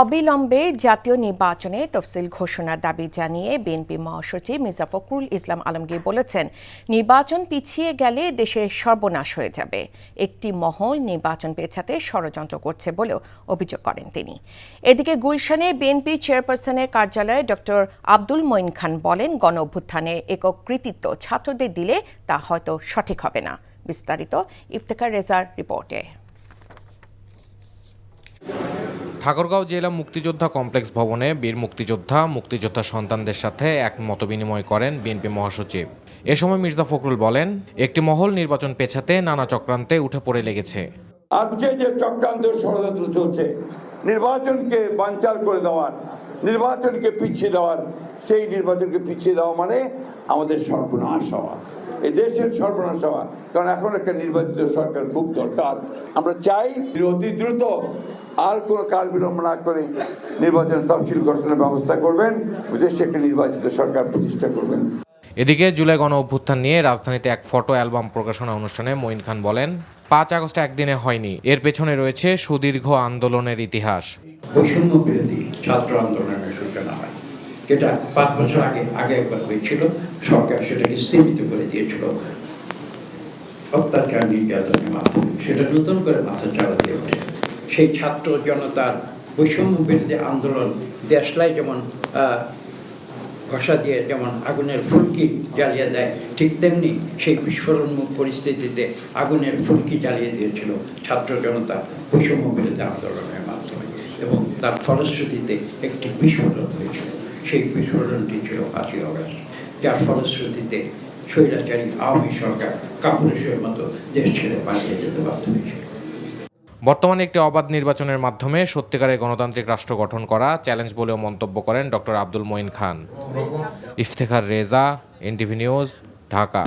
অবিলম্বে জাতীয় নির্বাচনে তফসিল ঘোষণার দাবি জানিয়ে বিএনপি মহাসচিব মির্জা ফখরুল ইসলাম আলমগীর বলেছেন, নির্বাচন পিছিয়ে গেলে দেশের সর্বনাশ হয়ে যাবে। একটি মহল নির্বাচন পেছাতে ষড়যন্ত্র করছে বলেও অভিযোগ করেন তিনি। এদিকে গুলশানে বিএনপি চেয়ারপারসনের কার্যালয়ে ডক্টর আব্দুল মঈন খান বলেন, গণ অভ্যুত্থানে একক কৃতিত্ব ছাত্রদের দিলে তা হয়তো সঠিক হবে না। বিস্তারিত ইফতেখার রেজার রিপোর্টে। ঠাকুরগাঁও জেলা মুক্তিযোদ্ধা কমপ্লেক্স ভবনে বীর মুক্তিযোদ্ধা মুক্তিযোদ্ধা সন্তানদের সাথে এক মতবিনিময় করেন বিএনপি মহাসচিব। এ সময় মির্জা ফখরুল বলেন, একটি মহল নির্বাচন পেছাতে নানা চক্রান্তে উঠে পড়ে লেগেছে। আজকে যে চক্রান্ত ষড়যন্ত্র চলছে, নির্বাচনকে বানচাল করে দেওয়ার, নির্বাচনকে পিছিয়ে দেওয়ার, সেই নির্বাচনকে পিছিয়ে দেওয়া মানে আমাদের সর্বনাশ হওয়া। এই দেশের সর্বনাশ হওয়া। কারণ এখন একটা নির্বাচিত সরকার খুব দরকার। আমরা চাই অতি দ্রুত আর কোনো কাল বিলম্ব না করে নির্বাচন তফসিল ঘোষণার ব্যবস্থা করবেন দেশে একটা নির্বাচিত সরকার প্রতিষ্ঠা করবেন। এদিকে জুলাই গণ অভ্যুত্থান নিয়ে রাজধানীতে এক ফটো অ্যালবাম প্রকাশনা অনুষ্ঠানে মঈন খান বলেন পাঁচ আগস্ট একদিনে হয়নি। এর পেছনে রয়েছে সুদীর্ঘ আন্দোলনের ইতিহাস। বৈষম্য বিরোধী ছাত্র আন্দোলনের যেটা পাঁচ বছর আগে আগে একবার হয়েছিল, সরকার সেটাকে সীমিত করে দিয়েছিল। অত্যাচার নির্যাতনের মাধ্যমে। সেটা নতুন করে মাথা চাড়া দিয়ে ওঠে। সেই ছাত্র জনতার বৈষম্য বিরোধী আন্দোলন, দেশলাই যেমন ঘষা দিয়ে যেমন আগুনের ফুলকি জ্বালিয়ে দেয়, ঠিক তেমনি সেই বিস্ফোরণমুখ পরিস্থিতিতে আগুনের ফুলকি জ্বালিয়ে দিয়েছিল ছাত্র জনতা বৈষম্য বিরোধী আন্দোলনের মাধ্যমে। এবং তার ফলশ্রুতিতে একটি বিস্ফোরণ হয়েছিল। সেই বিস্ফোরণটি ছিল পাঁচই অগস্ট যার ফলশ্রুতিতে স্বৈরাচারী আওয়ামী সরকার কাপুরুষের মতো দেশ ছেড়ে পালিয়ে যেতে বাধ্য হয়েছিল বর্তমানে একটি অবাধ নির্বাচনের মাধ্যমে সত্যিকারের গণতান্ত্রিক রাষ্ট্র গঠন করা চ্যালেঞ্জ বলেও মন্তব্য করেন doctor Abdul Moyeen Khan. Iftekhar Reza NTV news Dhaka.